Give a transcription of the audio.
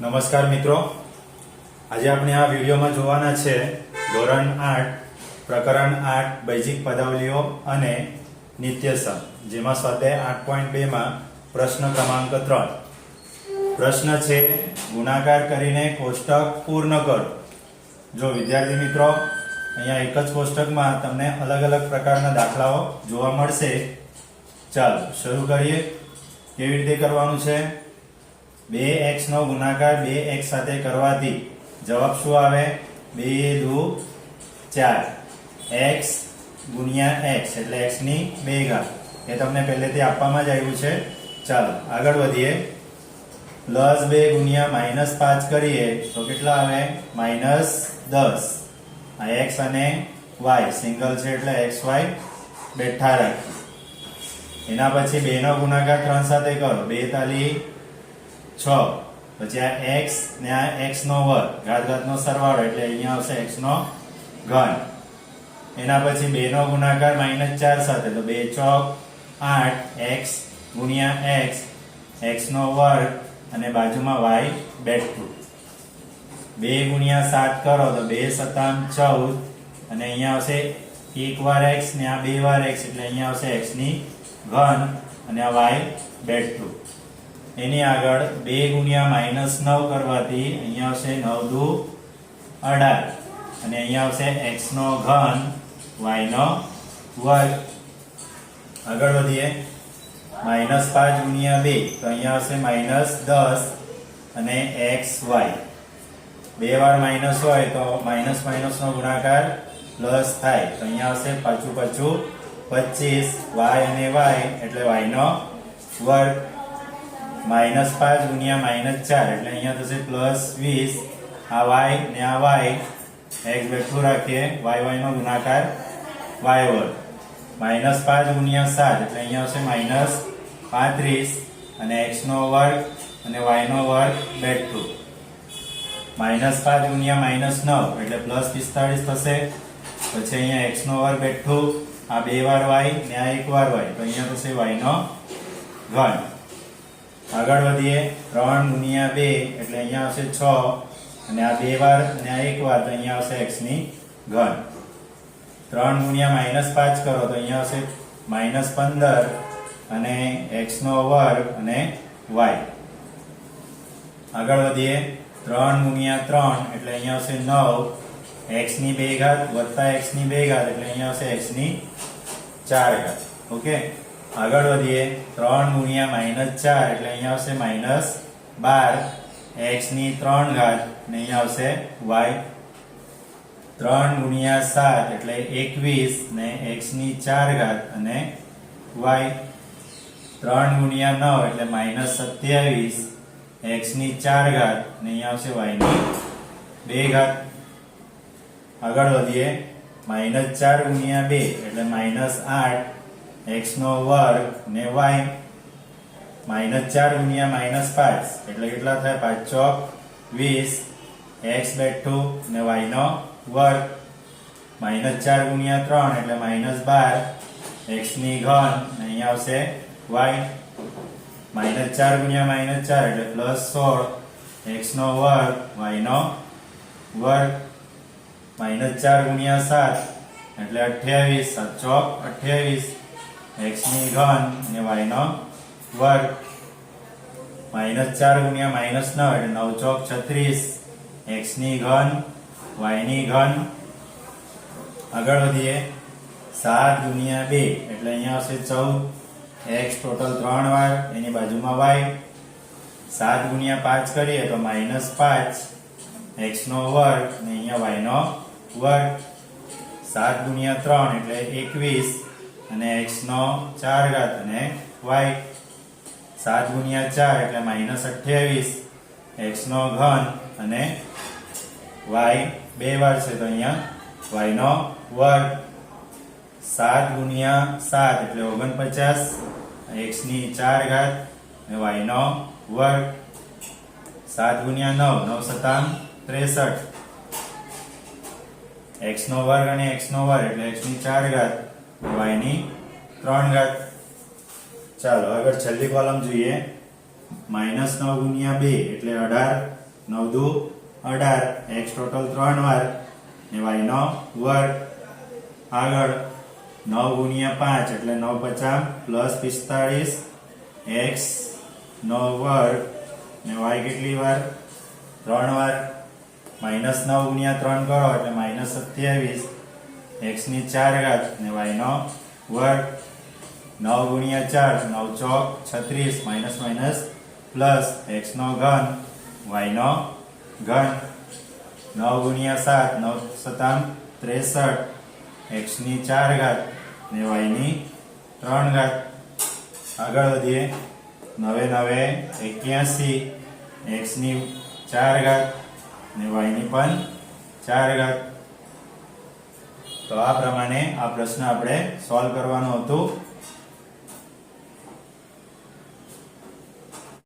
નમસ્કાર મિત્રો. આજે આપણે આ વિડીયોમાં જોવાના છે ધોરણ આઠ, પ્રકરણ આઠ, બૈજિક પદાવલીઓ અને નિત્યસમ, જેમાં સ્વાધ્યાય આઠ પોઈન્ટ બેમાં પ્રશ્ન ક્રમાંક ત્રણ. પ્રશ્ન છે, ગુણાકાર કરીને કોષ્ટક પૂર્ણ કરો. જો વિદ્યાર્થી મિત્રો, અહીંયા એક જ કોષ્ટકમાં તમને અલગ અલગ પ્રકારના દાખલાઓ જોવા મળશે. ચાલો, શરૂ કરીએ. કેવી રીતે કરવાનું છે? બે એક્સ નો ગુણાકાર બે એક્સ સાથે કરવાથી જવાબ શું આવે? બે દુ ચાર. એક્સ ગુણ્યા એક્સ, એટલે એક્સની બે એ તમને પહેલેથી આપવામાં જ આવ્યું છે. ચાલો, આગળ વધીએ. પ્લસ બે ગુણ્યા માઇનસ પાંચ કરીએ, તો કેટલા આવે? માઇનસ દસ. આ એક્સ અને વાય, સિંગલ છે એટલે એક્સ વાય બેઠા રાખીએ. એના પછી બે નો ગુણાકાર ત્રણ સાથે કરો. બે તાલી છ. પછી આ એક્સ ને આ એક્સ નો વર્ગ ઘાત ઘાત નો સરવાળો એટલે અહીંયા આવશે એક્સ નો ઘન. એના પછી બે નો ગુણાકાર માઇનસ ચાર સાથે, તો બે ચોક આઠ એક્સ ગુણ્યા એક્સ એક્સ નો વર્ગ અને બાજુમાં વાય બેઠું. બે ગુણ્યા સાત કરો, તો બે સતામ ચૌદ. અને અહીંયા આવશે એક વાર એક્સ ને આ બે વાર એક્સ એટલે અહીંયા આવશે એક્સની ઘન અને આ વાય બેઠું. એની આગળ બે ગુણ્યા માઇનસ નવ કરવાથી અહીંયા આવશે નવ દુ અઢાર. અને અહીંયા આવશે એક્સ નો ઘન, વાય નો વર્ગ. આગળ વધીએ. માઇનસ પાંચ ગુણ્યા બે, તો અહીંયા આવશે માઇનસ દસ અને એક્સ વાય. બે વાર માઇનસ હોય તો માઇનસ માઇનસ નો ગુણાકાર પ્લસ થાય. તો અહીંયા આવશે પાછું પાછું પચીસ, વાય અને વાય એટલે વાય નો વર્ગ. માઇનસ પાંચ ગુણ્યા માઇનસ ચાર, એટલે અહીંયા થશે પ્લસ વીસ. આ વાય ને આ વાય એક્સ બેઠું રાખીએ વાય વાય નો ગુણાકાર વાય વર્ગ. માઇનસ પાંચ ગુણ્યા સાત, એટલે અહીંયા આવશે માઇનસ પાંત્રીસ, અને એક્સ નો વર્ગ અને વાય નો વર્ગ બેઠું માઇનસ પાંચ ગુણ્યા માઇનસ નવ, એટલે પ્લસ પિસ્તાળીસ થશે. પછી અહીંયા એક્સ નો વર્ગ બેઠું આ બે વાર વાય ને આ એક વાર વાય તો અહીંયા થશે વાય નો ઘન. આગળ વધીએ. ત્રણ ગુણ્યા બે એટલે અહીંયા આવશે છ. અને આ બે વાર અને આ એક વાર તો અહીંયા આવશે એક્સની ઘન. ત્રણ ગુણ્યા માઇનસ પાંચ કરો તો અહીંયા આવશે માઇનસ પંદર અને એક્સ નો વર્ગ અને વાય આગળ વધીએ. ત્રણ ગુણ્યા ત્રણ એટલે અહીંયા આવશે નવ. એક્સની બે ઘાત વત્તા એક્સની બે ઘાત એટલે અહીંયા આવશે એક્સની ચાર ઘાત. ઓકે? આગળ વધીએ. ત્રણ ગુણ્યા માઇનસ ચાર, એટલે અહીંયા આવશે માઇનસ બાર. એક્સની ત્રણ ઘાત, ને અહીંયા આવશે વાય ત્રણ ગુણ્યા સાત, એટલે એકવીસ, ને એક્સની ચાર ઘાત, અને વાય ત્રણ ગુણ્યા નવ, એટલે માઇનસ સત્યાવીસ. એક્સની ચાર ઘાત, ને અહીંયા આવશે વાયની બે ઘાત. આગળ વધીએ. માઇનસ ચાર ગુણ્યા બે, એટલે માઇનસ આઠ. એક્સ નો વર્ગ ને વાય માઇનસ ચાર ગુણ્યા માઇનસ પાંચ. એટલે કેટલા થાય? પાંચ ચોક વીસ. એક્સ બેઠું ને વાય નો વર્ગ. માઇનસ ચાર ગુણ્યા ત્રણ, એટલે માઇનસ બાર. એક્સની ઘન ને અહીંયા આવશે વાય માઇનસ ચાર ગુણ્યા માઇનસ ચાર, એટલે પ્લસ સોળ. એક્સ નો વર્ગ વાય નો વર્ગ. માઇનસ ચાર ગુણ્યા સાત, એટલે અઠ્યાવીસ. સાત ચોક અઠ્યાવીસ. એક્સની ઘન અને વાય નો વર્ગ. માઇનસ ચાર ગુણ્યા માઇનસ નવ એટલે નવ ચોક છત્રીસ. એક્સની ઘન વાયની ઘન. આગળ વધીએ. સાત ગુણ્યા બે એટલે અહીંયા આવશે ચૌદ. એક્સ ટોટલ ત્રણ વાર એની બાજુમાં વાય સાત ગુણ્યા પાંચ કરીએ તો માઇનસ પાંચ. એક્સ નો વર્ગ ને અહીંયા વાય નો વર્ગ. સાત ગુણ્યા ત્રણ એટલે એકવીસ. અને એક્સનો ચાર ઘાત અને વાય સાત ગુણ્યા ચાર એટલે માઇનસ અઠ્યાવીસ. એક્સનો ઘન અને વાય બે વાર છે તો અહીંયા વાયનો વર્ગ. સાત ગુણ્યા સાત એટલે ઓગણપચાસ. એક્સની ચાર ઘાત અને વાયનો વર્ગ. સાત ગુણ્યા નવ નવ સતામ ત્રેસઠ. એક્સનો વર્ગ અને એક્સનો વર્ગ એટલે એક્સની ચાર ઘાત. વાયની ત્રણ ઘાત. ચાલો, આગળ છેલ્લી કોલમ જોઈએ. માઇનસ નવ ગુણ્યા બે એટલે અઢાર. નવ દુ અઢાર. એક્સ ટોટલ ત્રણ વાર. ને વાય નવ વર્ગ. આગળ નવ ગુણ્યા પાંચ એટલે નવ પચાસ પ્લસ પિસ્તાળીસ. એક્સ નવ વર્ગ. ને વાય કેટલી વાર? ત્રણ વાર. માઇનસ નવ ગુણ્યા ત્રણ કરો એટલે માઇનસ સત્યાવીસ. એક્સની ચાર ઘાત ને વાય નો વર્ગ નવ ગુણ્યા ચાર, નવ ચોક, છત્રીસ, માઇનસ માઇનસ પ્લસ એક્સ નો ઘન વાય નો ઘન. નવ ગુણ્યા સાત, નવ સતાન ત્રેસઠ. એક્સની ચાર ઘાત ને વાયની ત્રણ ઘાત. આગળ વધીએ. નવે નવે એક્યાસી. એક્સની ચાર ઘાત ને વાયની પણ ચાર ઘાત. તો આ પ્રમાણે આ પ્રશ્ન આપણે સોલ્વ કરવાનો હતો.